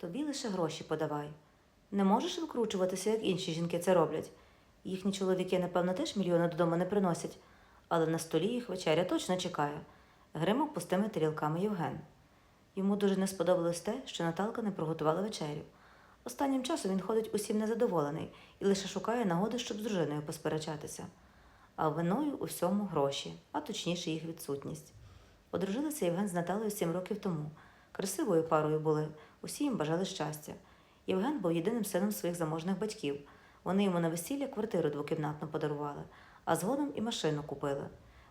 Тобі лише гроші подавай. Не можеш викручуватися, як інші жінки це роблять. Їхні чоловіки, напевно, теж мільйони додому не приносять, але на столі їх вечеря точно чекає. Гримав пустими тарілками Євген. Йому дуже не сподобалось те, що Наталка не приготувала вечерю. Останнім часом він ходить усім незадоволений і лише шукає нагоди, щоб з дружиною посперечатися. А виною у всьому гроші, а точніше їх відсутність. Одружилися Євген з Наталею сім років тому. Красивою парою були, усі їм бажали щастя. Євген був єдиним сином своїх заможних батьків. Вони йому на весілля квартиру двокімнатну подарували, а згодом і машину купили.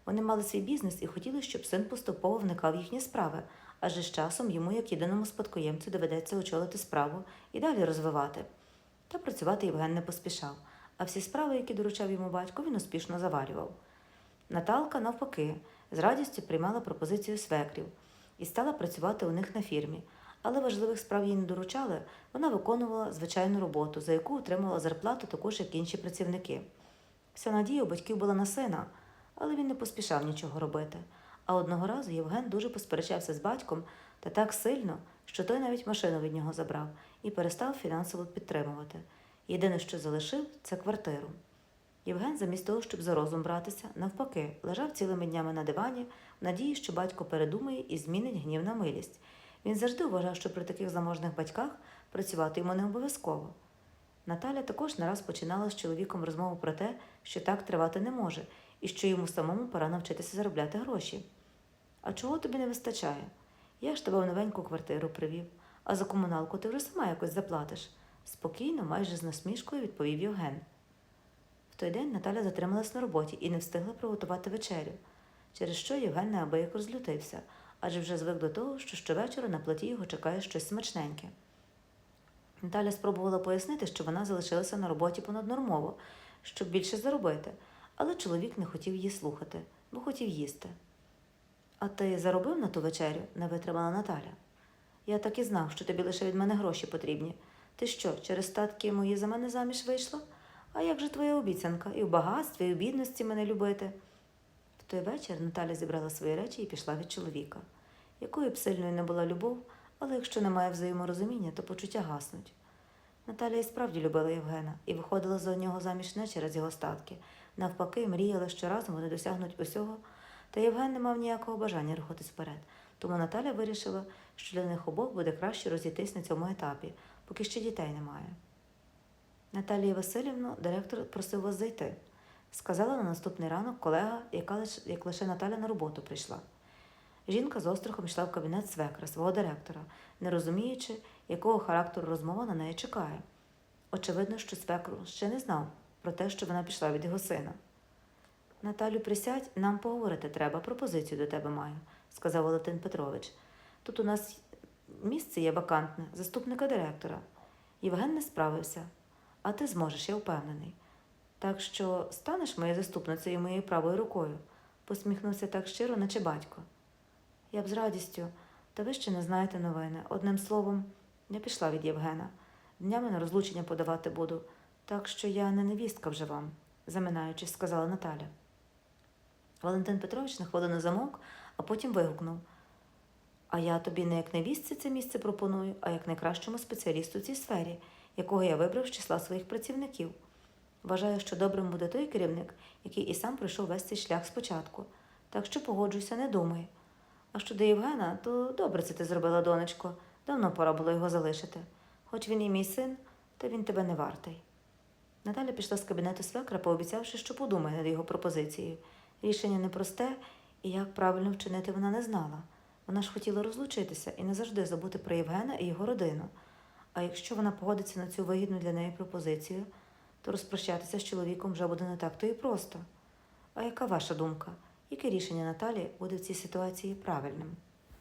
Вони мали свій бізнес і хотіли, щоб син поступово вникав в їхні справи, адже з часом йому, як єдиному спадкоємцю, доведеться очолити справу і далі розвивати. Та працювати Євген не поспішав, а всі справи, які доручав йому батько, він успішно заварював. Наталка, навпаки, з радістю приймала пропозицію свекрів і стала працювати у них на фірмі, але важливих справ їй не доручали, вона виконувала звичайну роботу, за яку отримала зарплату також, як інші працівники. Вся надія у батьків була на сина, але він не поспішав нічого робити. А одного разу Євген дуже посперечався з батьком та так сильно, що той навіть машину від нього забрав і перестав фінансово підтримувати. Єдине, що залишив, це квартиру. Євген, замість того, щоб за розум братися, навпаки, лежав цілими днями на дивані, в надії, що батько передумає і змінить гнів на милість. Він завжди вважав, що при таких заможних батьках працювати йому не обов'язково. Наталя також не раз починала з чоловіком розмову про те, що так тривати не може, і що йому самому пора навчитися заробляти гроші. А чого тобі не вистачає? Я ж тебе в новеньку квартиру привів, а за комуналку ти вже сама якось заплатиш, спокійно, майже з насмішкою відповів Євген. Той день Наталя затрималась на роботі і не встигла приготувати вечерю, через що Євген неабияк розлютився, адже вже звик до того, що щовечора на плиті його чекає щось смачненьке. Наталя спробувала пояснити, що вона залишилася на роботі понаднормово, щоб більше заробити, але чоловік не хотів її слухати, бо хотів їсти. А ти заробив на ту вечерю? не витримала Наталя. Я так і знав, що тобі лише від мене гроші потрібні. Ти що, через статки мої за мене заміж вийшла? А як же твоя обіцянка? І в багатстві, і в бідності мене любити? В той вечір Наталя зібрала свої речі і пішла від чоловіка. Якою б сильною не була любов, але якщо немає взаєморозуміння, то почуття гаснуть. Наталя і справді любила Євгена і виходила за нього заміж не через його статки. Навпаки, мріяла, що разом вони досягнуть усього, та Євген не мав ніякого бажання рухатись вперед. Тому Наталя вирішила, що для них обох буде краще розійтись на цьому етапі, поки ще дітей немає. Наталія Васильівна, директор просив вас зайти. Сказала на наступний ранок колега, яка лиш, як лише Наталя на роботу прийшла. Жінка з острахом йшла в кабінет свекра, свого директора, не розуміючи, якого характеру розмова на неї чекає. Очевидно, що свекру ще не знав про те, що вона пішла від його сина. Наталю, присядь, нам поговорити треба, пропозицію до тебе маю, сказав Валентин Петрович. Тут у нас місце є вакантне, заступника директора. Євген не справився, а ти зможеш, я впевнений. Так що станеш моєю заступницею і моєю правою рукою, посміхнувся так щиро, наче батько. Я б з радістю, та ви ще не знаєте новини. Одним словом, я пішла від Євгена. Днями на розлучення подавати буду, так що я не невістка вже вам, заминаючись, сказала Наталя. Валентин Петрович на хвилину замовк, а потім вигукнув. А я тобі не як невістці це місце пропоную, а як найкращому спеціалісту в цій сфері, якого я вибрав з числа своїх працівників. Вважаю, що добрим буде той керівник, який і сам пройшов весь цей шлях спочатку. Так що погоджуйся, не думай. А щодо Євгена, то добре це ти зробила, донечко. Давно пора було його залишити. Хоч він і мій син, та він тебе не вартий. Наталя пішла з кабінету свекра, пообіцявши, що подумає над його пропозицією. Рішення непросте, і як правильно вчинити вона не знала. Вона ж хотіла розлучитися і не завжди забути про Євгена і його родину. А якщо вона погодиться на цю вигідну для неї пропозицію, то розпрощатися з чоловіком вже буде не так то і просто. А яка ваша думка? Яке рішення Наталі буде в цій ситуації правильним?